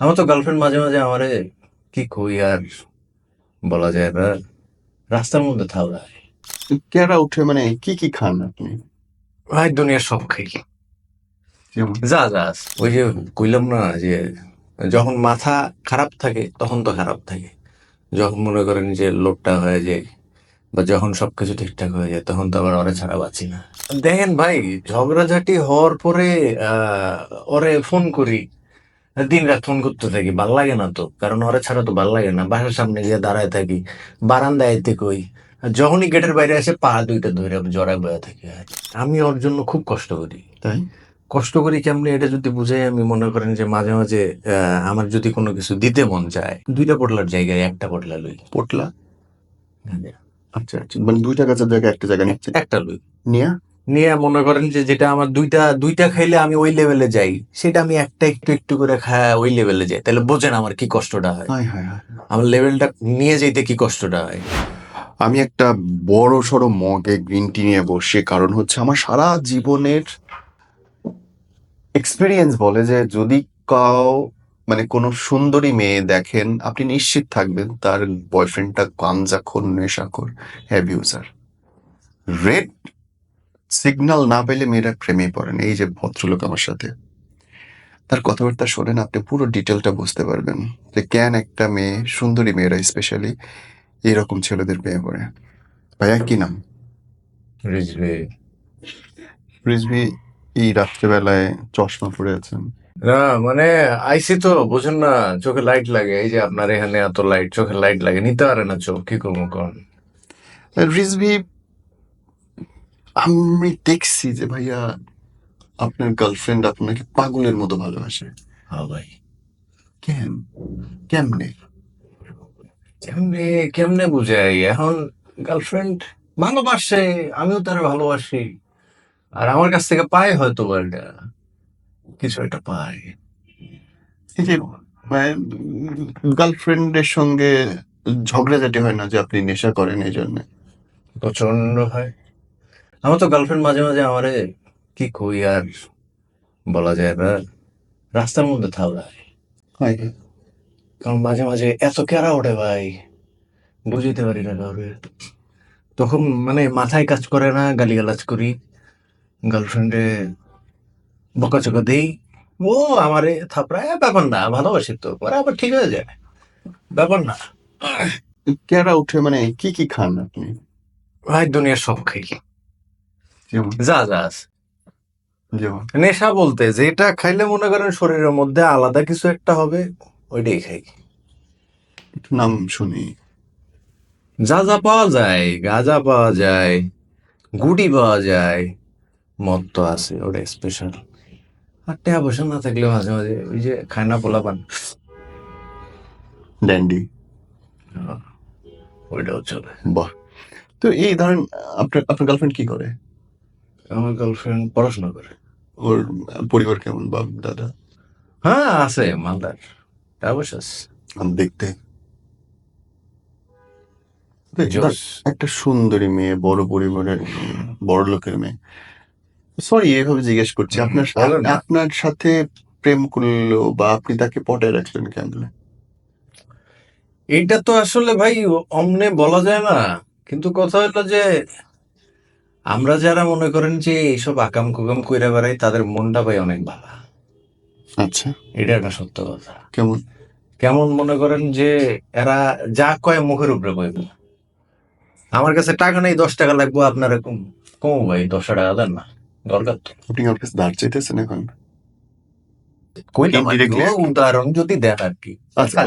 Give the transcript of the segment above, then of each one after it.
আমার তো গার্লফ্রেন্ড মাঝে মাঝে আমারে কি কই আর বলা যায় না। রাস্তার মধ্যে থাওড়ায়। কেরা উঠে মানে কি কি খান আপনি? ভাই দুনিয়ার সব খাই। যা যা। ওই যে কইলাম না যে যখন মাথা খারাপ থাকে তখন তো খারাপ থাকে। যখন মনে করেন যে লোডটা হয়ে যায় বা যখন সবকিছু ঠিকঠাক হয়ে যায় তখন তো আবার ওরে ছাড়া বাঁচি না। দেখেন ভাই ঝগড়াঝাটি হওয়ার পরে আহ, ওরে ফোন করি। দিন রাত ফোন করতে থাকি ভালো লাগে না তো কারণ ওরা ছাড়া তো ভালো লাগে না। বাসার সামনে গিয়ে দাঁড়ায় থাকি বারান্দায় এতে কই যখনই গেটের বাইরে আসে পা দুইটা ধরে জড়ায় বয়ে থাকি। আমি ওর জন্য খুব কষ্ট করি। তাই? কষ্ট করি কেমনি এটা যদি বুঝাই আমি মনে করেন যে মাঝে মাঝে আহ, আমার যদি কোনো কিছু দিতে মন চায় দুইটা পটলার জায়গায় একটা পটলা লই। পটলা? আচ্ছা আচ্ছা। মানে দুইটা গাছের জায়গায় একটা জায়গা নিচ্ছে? একটা লই। নিয়া? নিয়ে মনে করেন যে যেটা আমার দুইটা দুইটা খাইলে আমি ওই লেভেলে যাই সেটা আমি একটা একটু একটু করে খায় ওই লেভেলে যাই। তাহলে বোঝেন আমার কি কষ্টটা হয়। হায় হায় হায়। আমার লেভেলটা নিয়ে যাইতে কি কষ্টটা হয়? আমি একটা বড় সড়ো মগে গ্রিন টি নিয়ে বসে কারণ হচ্ছে আমার সারা জীবনের এক্সপিরিয়েন্স বলে যে যদি কাউ মানে কোনো সুন্দরী মেয়ে দেখেন আপনি নিশ্চিত থাকবেন তার বয়ফ্রেন্ডটা গাঞ্জাখোর নেশাখোর অ্যাবিউজার রেড সিগন্যাল না পেলে মেয়েরা প্রেমে পড়েন এই যে ভদ্রলোক আমার সাথে। তার কথাবার্তা শোনেন আপনি পুরো ডিটেলটা বুঝতে পারবেন যে কেন একটা মেয়ে সুন্দরী মেয়েরা স্পেশালি এরকম ছেলেদের পেয়ে পড়ে। ভাইয়া কি নাম? রিজভি। রিজভি এই রাত্রেবেলায় চশমা পরে আছেন? না মানে আইসি তো বুঝেন না চোখে লাইট লাগে। এই যে আপনার এখানে এত লাইট চোখে লাইট লাগে। নিতে পারে না চোখ কি করব কোন? রিজভি আমি দেখছি যে ভাইয়া আপনার গার্লফ্রেন্ড আপনাকে পাগলের মতো ভালোবাসে। হ্যাঁ ভাই। কেন? কেমনে? কেমনে কেমনে বুঝাই? এখন গার্লফ্রেন্ড ভালোবাসে আমিও তার ভালোবাসি। আর আমার কাছ থেকে পায় হয়তো এটা। কিছু একটা পায়। এই যে গার্লফ্রেন্ডের সঙ্গে ঝগড়াঝাটি হয় না যে আপনি নেশা করেন এই জন্য? প্রচণ্ড হয় আমার তো গার্লফ্রেন্ড মাঝে মাঝে আমারে কি কই আর বলা যায় না রাস্তার মধ্যে থাওড়ায়। কারণ মাঝে মাঝে এত কেরা ওঠে ভাই বুঝতে পারি না কাউরে তখন মানে মাথায় কাজ করে না গালিগালাজ করি গার্লফ্রেন্ডে বকা বকাচকা দেই। ও আমারে থাপড়ায় ব্যাপার না ভালোবাসি তো। পরে আবার ঠিক হয়ে যায়। ব্যাপার না। কেরা উঠে মানে কি কি খান আপনি? ভাই দুনিয়ার সব খাই। যা যা আছে। নেশা বলতে যেটা খাইলে মনে করেন শরীরের মধ্যে আলাদা কিছু একটা হবে ওইটাই খাই। নাম শুনি। যা যা পাওয়া যায় গাঁজা পাওয়া যায় গুটি পাওয়া যায় মদ তো আছে ওটা স্পেশাল আর টাকা পয়সা না থাকলে মাঝে মাঝে ওই যে খায়না পোলা পান ড্যান্ডি। ওইটাও চলে। বাহ। তো এই ধরেন আপনার আপনার গার্লফ্রেন্ড কি করে? আমার গার্লফ্রেন্ড পড়াশোনা করে। ওর পরিবার কেমন বাপ দাদা? হ্যাঁ আছে মালদার। টাকা পয়সা আছে। আর দেখতে। একটা- সুন্দরী মেয়ে বড় পরিবারের বড় লোকের মেয়ে। সরি এভাবে জিজ্ঞেস করছি। আপনার আপনার সাথে প্রেম করল বা আপনি তাকে পটায় রাখলেন কেমন এটা তো আসলে ভাই অমনে বলা যায় না। কিন্তু কথা হলো যে আমরা যারা মনে করেন যে এইসব আকাম কুকাম কইরা বেড়াই তাদের মনটা ভাই অনেক ভালো আচ্ছা। এটা একটা সত্য কথা। কেমন? কেমন মনে করেন যে এরা যা কয় মুখের উপরে বইবে আমার কাছে টাকা নেই দশ টাকা লাগবো আপনার কম কম ভাই দশ টাকা দেন না। দরকার তো। আপনি আমার কাছে ধার চাইতেছেন এখন কইলাম আর কি, Indirectly? ও উদাহরণ যদি দেন আর কি।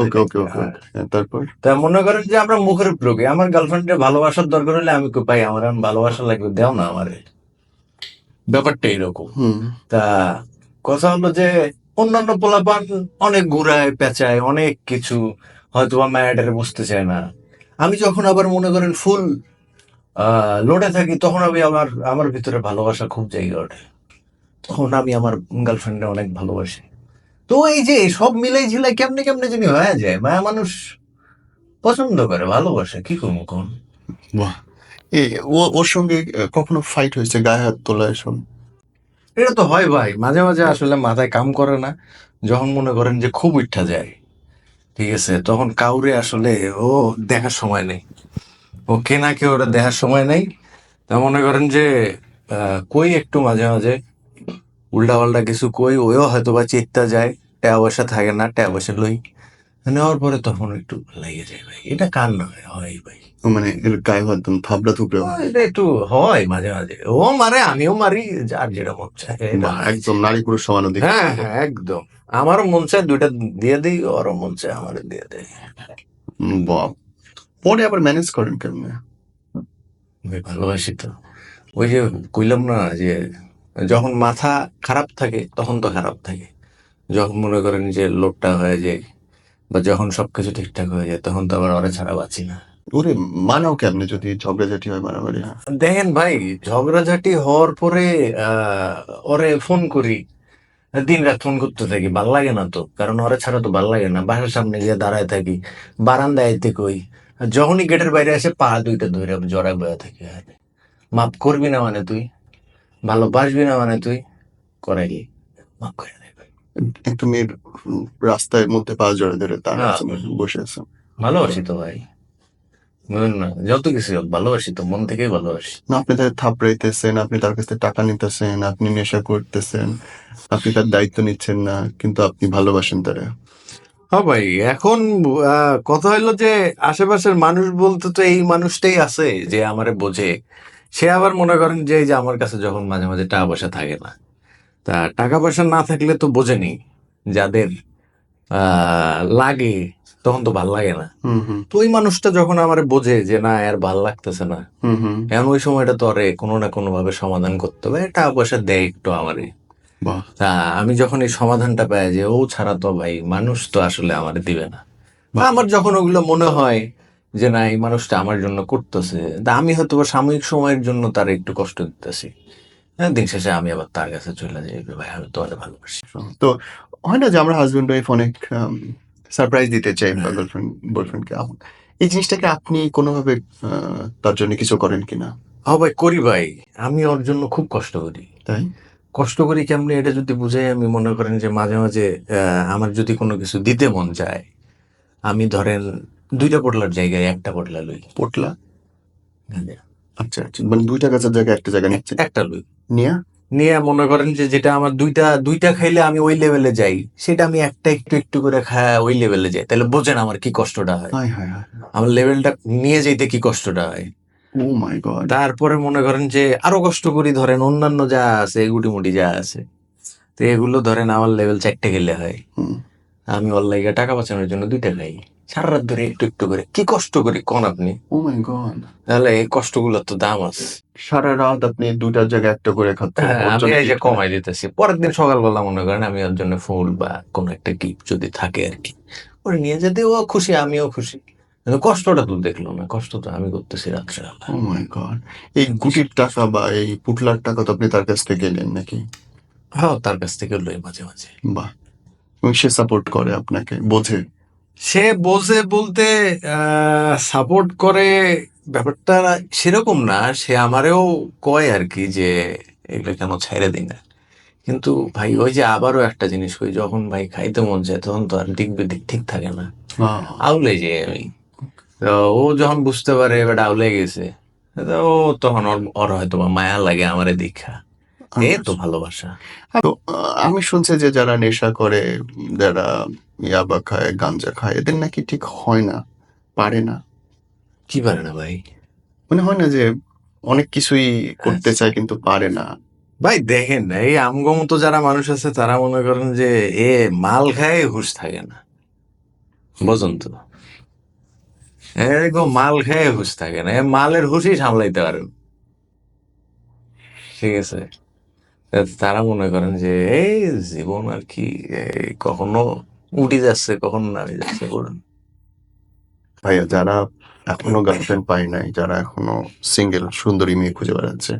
ওকে ওকে ওকে। তারপর? তা মনে করেন যে আমরা মুখের উপরে আমার গার্লফ্রেন্ডের ভালোবাসার দরকার হলে আমি কই, ভাই আমার ভালোবাসা লাগবে দেও না আমারে। ব্যাপারটা এরকম তা কথা হলো যে অন্যান্য পোলাপান অনেক ঘুরায় পেঁচায় অনেক কিছু হয়তো বা ম্যাটারে বুঝতে চায় না। আমি যখন আবার মনে করেন ফুল লোডে থাকি তখন আমি আমার আমার ভিতরে ভালোবাসা খুব জায়গা ওঠে। তখন আমি আমার গার্লফ্রেন্ডে অনেক ভালোবাসি। তো এই যে সব মিলাই ঝিলাই কেমনে কেমনে জানি হয়ে যায়। মায়া মানুষ পছন্দ করে ভালোবাসে কি করব কোন? বাহ। এ ও ওর সঙ্গে কখনো ফাইট হয়েছে গায়ে হাত তোলা এসব? এটা তো হয় ভাই মাঝে মাঝে আসলে মাথায় কাম করে না যখন মনে করেন যে খুব ইচ্ছা যায় ঠিক আছে? তখন কাউরে আসলে ও দেখার সময় নেই। ও কে না কে ওরা দেখার সময় নেই তা মনে করেন যে কই একটু মাঝে মাঝে উল্টা পাল্টা কিছু কই ওও হয়তো বা চেত্তা যায় টাকা পয়সা থাকে না টাকা পয়সা লই নেওয়ার পরে তখন একটু লেগে যায় ভাই। এটা কার নয়? হয় ভাই। মানে গায়ে একদম থাবড়া থুবড়ে এটা একটু হয় মাঝে মাঝে। ও মারে আমিও মারি যার যেটা মন চায় একদম নারী পুরুষ সমান অধিকার। হ্যাঁ হ্যাঁ একদম। আমারও মন চায় দুইটা দিয়ে দিই ওরও মন চায় আমার দিয়ে দেয় বাহ। পরে আবার ম্যানেজ করেন কেমনে? ভাই ভালোবাসি তো। ওই যে কইলাম না যে যখন মাথা খারাপ থাকে তখন তো খারাপ থাকে। যখন মনে করেন যে লোডটা হয়ে যায় বা যখন সবকিছু ঠিকঠাক হয়ে যায় তখন তো আবার ওরা ছাড়া বাঁচি না। ওরে মানাও কেমনে যদি ঝগড়াঝাটি হয় মারামারি? দেখেন ভাই ঝগড়াঝাটি হওয়ার পরে ওরে ফোন করি। দিন রাত ফোন করতে থাকি ভালো লাগে না তো। কারণ ওরা ছাড়া তো ভালো লাগে না। বাসার সামনে গিয়ে দাঁড়ায় থাকি বারান্দায় আইতে কই যখনই গেটের বাইরে আসে পা দুইটা ধরে জড়ায় বয়ে থাকি। মাপ করবি না মানে তুই? ভালো ভালোবাসবি না মানে তুই? করাই মাপ করে। একটা মেয়ের রাস্তায় মধ্যে পা জড়ে ধরে তার হ্যাঁ। বসে আছে। ভালোবাসি তো ভাই। না? যত কিছু হোক ভালোবাসি তো মন থেকেই ভালোবাসি। না আপনি তাকে থাপড়াইতেছেন আপনি তার কাছ থেকে টাকা নিতেছেন আপনি নেশা করতেছেন আপনি তার দায়িত্ব নিচ্ছেন না কিন্তু আপনি ভালোবাসেন তারা। হ্যাঁ ভাই এখন আহ, কথা হলো যে আশেপাশের মানুষ বলতে তো এই মানুষটাই আছে যে আমারে বোঝে। সে আবার মনে করেন যে এই যে আমার কাছে যখন মাঝে মাঝে টাকা পয়সা থাকে না তা টাকা পয়সা না থাকলে তো বোঝেনি। যাদের লাগে তখন তো ভালো লাগে না। হুম হুম। তো ওই মানুষটা যখন আমার বোঝে যে না আর ভালো লাগতেছে না এখন ওই সময়টা তো আরে কোনো না কোনো ভাবে সমাধান করতে হবে। টাকা পয়সা দেয় একটু আমারে। তা আমি যখন এই সমাধানটা পাই যে ও ছাড়া তো ভাই মানুষ তো আসলে আমার দিবে না। আমার যখন ওগুলো মনে হয় যে না এই মানুষটা আমার জন্য করতেছে তা আমি হয়তো বা সাময়িক সময়ের জন্য তার একটু কষ্ট দিতেছি। দিন শেষে আমি আবার তার কাছে চলে যাই। ভাই আমি তোমাদের ভালোবাসি। তো হয় না যে আমরা হাজবেন্ড ওয়াইফ অনেক সারপ্রাইজ দিতে চাই বা গার্লফ্রেন্ড বয়ফ্রেন্ডকে এই জিনিসটাকে আপনি কোনোভাবে তার জন্য কিছু করেন কিনা? হ্যাঁ ভাই করি ভাই। আমি ওর জন্য খুব কষ্ট করি। তাই? কষ্ট করি কেমনি? এটা যদি বুঝাই আমি মনে করেন যে মাঝে মাঝে আমার যদি কোনো কিছু দিতে মন চায় আমি ধরেন দুইটা পটলার জায়গায় একটা পটলা লই। পটলা? আচ্ছা আচ্ছা। মানে দুইটা গাছের জায়গায় একটা জায়গা নিচ্ছে? একটা লই। নিয়ে? নিয়ে মনে করেন যে যেটা আমার দুইটা দুইটা খাইলে আমি ওই লেভেলে যাই সেটা আমি একটা একটু একটু করে খায় ওই লেভেলে যাই। তাহলে বোঝেন আমার কি কষ্টটা হয়। আমার লেভেলটা নিয়ে যাইতে কি কষ্টটা হয়? গড তারপরে মনে করেন যে আরও কষ্ট করি ধরেন অন্যান্য যা আছে গুটিমুটি যা আছে তো এগুলো ধরেন আমার লেভেল চারটে গেলে হয়। আমি লাগে টাকা বাঁচানোর জন্য দুইটা খাই। সারা রাত ধরে একটু একটু করে। কি কষ্ট করি কোন আপনি? ও মাই গড তাহলে এই কষ্টগুলোর তো দাম আছে। সারা রাত আপনি দুটার জায়গায় একটা করে খাচ্ছেন হ্যাঁ, আমি এই যে কমাই দিতেছি। পরের দিন সকালবেলা মনে করেন আমি ওর জন্য ফুল বা কোনো একটা গিফট যদি থাকে আর কি ওরে নিয়ে যেতে ও খুশি আমিও খুশি। কিন্তু কষ্টটা তো দেখল না কষ্ট তো আমি করতেছি রাত্রেবেলা। ও মাই গড এই গুটির টাকা বা এই পুটলার টাকা তো আপনি তার কাছ থেকে নেন নাকি? হ্যাঁ তার কাছ থেকে লই মাঝে মাঝে। বাহ। সে সাপোর্ট করে আপনাকে বোঝে। সে বোঝে বলতে সাপোর্ট করে ব্যাপারটা সেরকম না সে আমারেও কয় আর কি যে এগুলো কেন ছেড়ে দিই না? কিন্তু ভাই ওই যে আবারও একটা জিনিস কই যখন ভাই খাইতে মন যায় তখন তো আর দিক বিদিক ঠিক থাকে না। আউলে যে আমি। তো ও যখন বুঝতে পারে এবার আউলে গেছে তো ও তখন ওর হয়তো মায়া লাগে আমারে দীক্ষা। এ তো ভালোবাসা। তো আমি শুনছি যে যারা নেশা করে যারা ইয়াবা খায় গাঞ্জা খায় এদের নাকি ঠিক হয় না পারে না। কি পারে না ভাই? মানে হয় না যে অনেক কিছুই করতে আচ্ছা। চায় কিন্তু পারে না। ভাই দেখেন না, এই আমগো মতো যারা মানুষ আছে তারা মনে করেন যে এ মাল খায় হুশ থাকে না। বোঝেন তো। এরকম মাল খেয়ে হুশ থাকে না। এ মালের হুশই সামলাইতে পারেন। ঠিক আছে। তারা মনে করেন যে এই জীবন আর কি এই কখনো উঠে যাচ্ছে কখনো নামে যাচ্ছে বলুন। ভাইয়া যারা এখনও গার্লফ্রেন্ড পায় নাই যারা এখনও সিঙ্গেল সুন্দরী মেয়ে খুঁজে বেড়াচ্ছে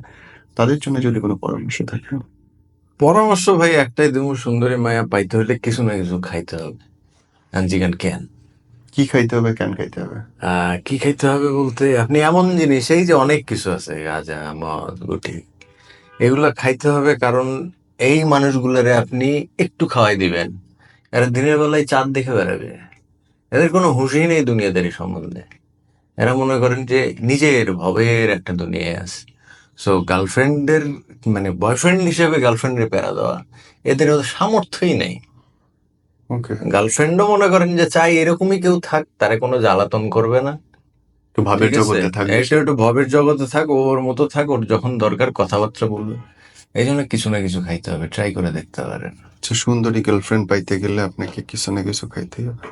তাদের জন্য যদি কোনো পরামর্শ থাকে? পরামর্শ ভাই একটাই দেবো সুন্দরী মায়া পাইতে হলে কিছু না কিছু খাইতে হবে। জিগান কেন? কি খাইতে হবে কেন খাইতে হবে? আহ, কি খাইতে হবে বলতে আপনি এমন জিনিস এই যে অনেক কিছু আছে গাঁজা মদ গুটি এগুলো খাইতে হবে কারণ এই মানুষগুলোরে আপনি একটু খাওয়াই দিবেন। এরা দিনের বেলায় চাঁদ দেখে বেড়াবে। এদের কোনো হুঁশই নেই দুনিয়াদারি সম্বন্ধে। এরা মনে করেন যে নিজের ভবের একটা দুনিয়ায় আছে। সো গার্লফ্রেন্ডের মানে বয়ফ্রেন্ড হিসেবে গার্লফ্রেন্ডের প্যারা দেওয়া এদের সামর্থ্যই নেই। ওকে গার্লফ্রেন্ডও মনে করেন যে চাই এরকমই কেউ থাক তারা কোনো জ্বালাতন করবে না। একটু ভাবের জগতে থাকবে একটু একটু ভবের জগতে থাক ওর মতো থাক ওর যখন দরকার কথাবার্তা বলবে। এই জন্য কিছু না কিছু খাইতে হবে ট্রাই করে দেখতে পারেন। আচ্ছা সুন্দরী গার্লফ্রেন্ড পাইতে গেলে আপনাকে কিছু না কিছু খাইতে হবে।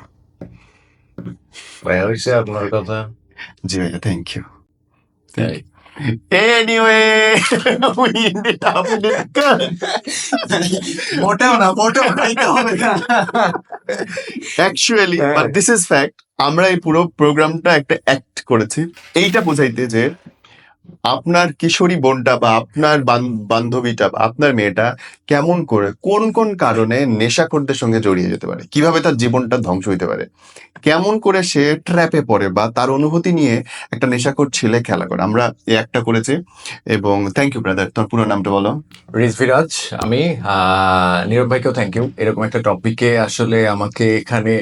ভাই হয়েছে আপনার কথা? জি ভাইয়া থ্যাংক ইউ তাই। Anyway, we ended up মোটেও না মোটেও খাইতে হবে না। Actually. But this is fact আমরা এই পুরো প্রোগ্রামটা একটা অ্যাক্ট করেছি। এইটা বোঝাইতে যে আপনার কিশোরী বোনটা বা আপনার বান্ধবীটা বা আপনার মেয়েটা কেমন করে, কোন কোন কারণে নেশাখোরদের সঙ্গে জড়িয়ে যেতে পারে? কীভাবে তার জীবনটা ধ্বংস হইতে পারে? কেমন করে সে ট্র্যাপে পড়ে বা তার অনুভূতি নিয়ে একটা নেশাখোর ছেলে খেলা করে? আমরা একটা করেছি এবং থ্যাংক ইউ ব্রাদার তোমার পুরো নামটা বলো। রিজভিরাজ আমি নীরব ভাইকেও থ্যাংক ইউ এরকম একটা টপিকে আসলে আমাকে এখানে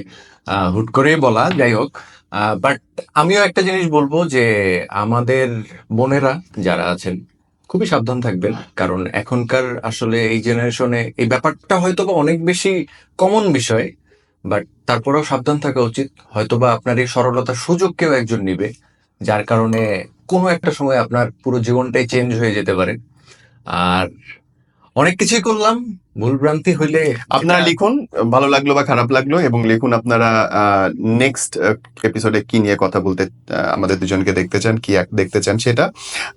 হুট করেই বলা, যাই হোক। বাট আমিও একটা জিনিস বলব যে আমাদের বোনেরা যারা আছেন, খুবই সাবধান থাকবেন। কারণ এখনকার আসলে এই জেনারেশনে এই ব্যাপারটা হয়তো বা অনেক বেশি কমন বিষয় বাট তারপরেও সাবধান থাকা উচিত। হয়তোবা আপনার এই সরলতার সুযোগ কেউ একজন নিবে, যার কারণে কোনো একটা সময় আপনার পুরো জীবনটাই চেঞ্জ হয়ে যেতে পারে। আর অনেক কিছুই করলাম ভুলভ্রান্তি হইলে আপনারা লিখুন ভালো লাগল বা খারাপ লাগল এবং লিখুন আপনারা নেক্সট এপিসোডে কি নিয়ে কথা বলতে আমাদের দুজনকে দেখতে চান কি দেখতে চান সেটা।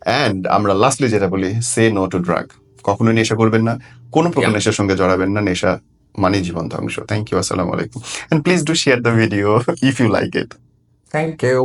অ্যান্ড আমরা লাস্টলি যেটা বলি সে নো টু ড্রাগ কখনোই নেশা করবেন না কোনো প্রকার নেশার সঙ্গে জড়াবেন না নেশা মানে জীবন ধ্বংস থ্যাংক ইউ আসসালামু আলাইকুম। And please do share the video if you like it thank you